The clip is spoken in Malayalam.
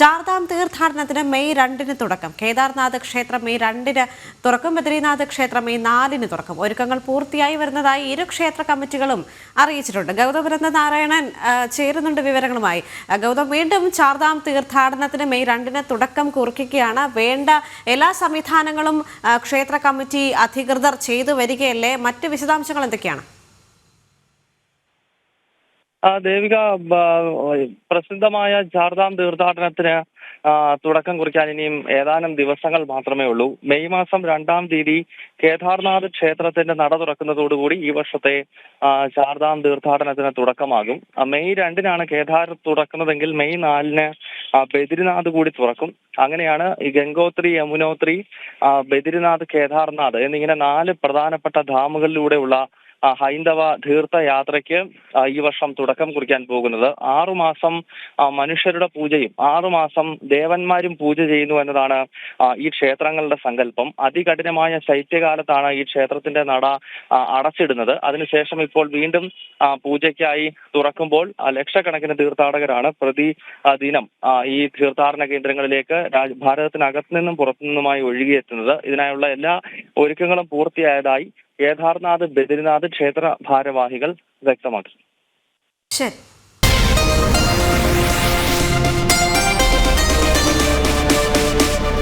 ചാർധാം തീർത്ഥാടനത്തിന് മെയ് രണ്ടിന് തുടക്കം. കേദാർനാഥ് ക്ഷേത്രം മെയ് രണ്ടിന് തുറക്കും. ബദ്രീനാഥ് ക്ഷേത്രം മെയ് നാലിന് തുറക്കും. ഒരുക്കങ്ങൾ പൂർത്തിയായി വരുന്നതായി ഇരു ക്ഷേത്ര കമ്മിറ്റികളും അറിയിച്ചിട്ടുണ്ട്. ഗൗതമരന്ത നാരായണൻ ചേരുന്നുണ്ട് വിവരങ്ങളുമായി. ഗൗതം വീണ്ടും ചാർധാം തീർത്ഥാടനത്തിന് മെയ് രണ്ടിന് തുടക്കം കുറിക്കുകയാണ്. വേണ്ട എല്ലാ സംവിധാനങ്ങളും ക്ഷേത്ര കമ്മിറ്റി അധികൃതർ ചെയ്തു വരികയല്ലേ? മറ്റ് വിശദാംശങ്ങൾ എന്തൊക്കെയാണ്? ദേവിക പ്രസിദ്ധമായ ചാർധാം തീർത്ഥാടനത്തിന് തുടക്കം കുറിക്കാൻ ഇനിയും ഏതാനും ദിവസങ്ങൾ മാത്രമേ ഉള്ളൂ. മെയ് മാസം രണ്ടാം തീയതി കേദാർനാഥ് ക്ഷേത്രത്തിന്റെ നട തുറക്കുന്നതോടുകൂടി ഈ വർഷത്തെ ചാർദാം തീർത്ഥാടനത്തിന് തുടക്കമാകും. മെയ് രണ്ടിനാണ് കേദാർ തുറക്കുന്നതെങ്കിൽ മെയ് നാലിന് ബദ്രിനാഥ് കൂടി തുറക്കും. അങ്ങനെയാണ് ഈ ഗംഗോത്രി യമുനോത്രി ബദ്രിനാഥ് കേദാർനാഥ് എന്നിങ്ങനെ നാല് പ്രധാനപ്പെട്ട ധാമുകളിലൂടെയുള്ള ഹൈന്ദവ തീർത്ഥയാത്രയ്ക്ക് ഈ വർഷം തുടക്കം കുറിക്കാൻ പോകുന്നത്. ആറുമാസം മനുഷ്യരുടെ പൂജയും ആറുമാസം ദേവന്മാരും പൂജ ചെയ്യുന്നു എന്നതാണ് ഈ ക്ഷേത്രങ്ങളുടെ സങ്കല്പം. അതികഠിനമായ ശൈത്യകാലത്താണ് ഈ ക്ഷേത്രത്തിന്റെ നട അടച്ചിടുന്നത്. അതിനുശേഷം ഇപ്പോൾ വീണ്ടും പൂജയ്ക്കായി തുറക്കുമ്പോൾ ലക്ഷക്കണക്കിന് തീർത്ഥാടകരാണ് പ്രതി ദിനം ഈ തീർത്ഥാടന കേന്ദ്രങ്ങളിലേക്ക് ഭാരതത്തിനകത്തു നിന്നും പുറത്തു നിന്നുമായി ഒഴുകിയെത്തുന്നത്. ഇതിനായുള്ള എല്ലാ ഒരുക്കങ്ങളും പൂർത്തിയായതായി കേദാർനാഥ് ബദരിനാഥ് ക്ഷേത്ര ഭാരവാഹികൾ വ്യക്തമാക്കി. ശരി.